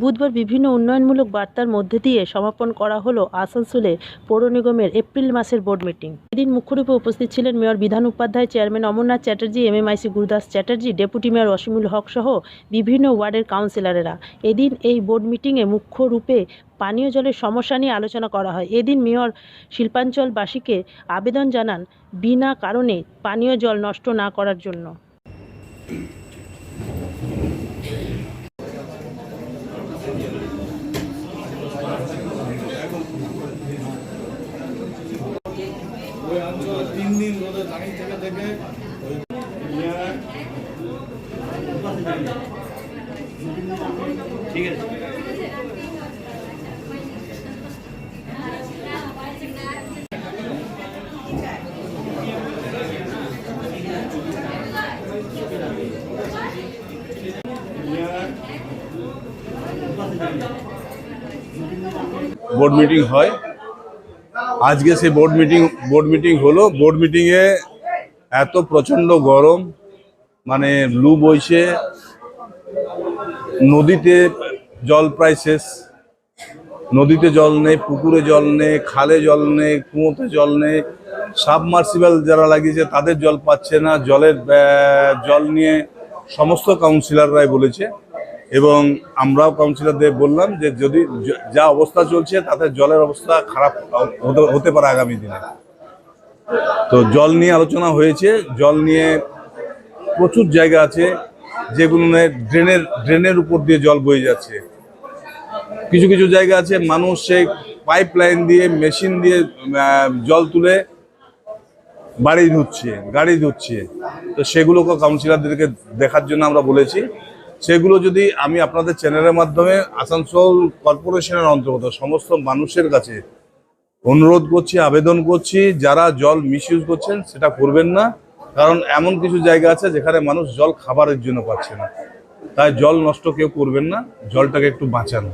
বুধবার বিভিন্ন উন্নয়নমূলক বার্তার মধ্যে দিয়ে সমাপন করা হলো আসানসোলে পৌর নিগমের এপ্রিল মাসের বোর্ড মিটিং। এদিন মুখ্যরূপে উপস্থিত ছিলেন mayor Bidhan Upadhyay, chairman Amarnath Chatterjee, MMIC Gurudas Chatterjee, deputy mayor Asimul Haque সহ বিভিন্ন ওয়ার্ডের কাউন্সিলরেরা। এদিন এই বোর্ড মিটিংয়ে মুখ্যরূপে পানীয় জলের সমস্যা নিয়ে আলোচনা করা হয়। এদিন মেয়র শিল্পাঞ্চলবাসীকে আবেদন জানান, বিনা কারণে পানীয় জল নষ্ট না করার জন্য। দিন রোদে দাঁড়িয়ে থেকে থেকে ওই ঠিক আছে বোর্ড মিটিং হয়। আজকে সেই বোর্ড মিটিং বোর্ড মিটিং হলো। বোর্ড মিটিংয়ে এত প্রচণ্ড গরম মানে লু বইছে, নদীতে জল প্রায় শেষ। নদীতে জল নেই, পুকুরে জল নেই, খালে জল নেই, কুঁয়োতে জল নেই। সাবমার্সিবল যারা লাগিয়েছে, তাদের জল পাচ্ছে না। জলের জল নিয়ে সমস্ত কাউন্সিলররাই বলেছে। এবং আমরাও কাউন্সিলরদের বললাম যে যদি যা অবস্থা চলছে তাতে জলের অবস্থা খারাপ হতে- পারে আগামী দিনে। তো জল নিয়ে আলোচনা হয়েছে। জল নিয়ে প্রচুর জায়গা আছে যেগুলো ড্রেনের ড্রেনের উপর দিয়ে জল বয়ে যাচ্ছে। কিছু কিছু জায়গা আছে মানুষ সেই পাইপ লাইন দিয়ে মেশিন দিয়ে জল তুলে বাড়ি ধুচ্ছে, গাড়ি ধুচ্ছে। তো সেগুলোকে কাউন্সিলরদেরকে দেখার জন্য আমরা বলেছি। সেগুলো যদি আমি আপনাদের চ্যানেলের মাধ্যমে আসানসোল কর্পোরেশনের অন্তর্গত সমস্ত মানুষের কাছে অনুরোধ করছি, আবেদন করছি, যারা জল মিসইউজ করছেন সেটা করবেন না, কারণ এমন কিছু জায়গা আছে যেখানে মানুষ জল খাবারের জন্য পাচ্ছে না। তাই জল নষ্ট কেউ করবেন না, জলটাকে একটু বাঁচানো।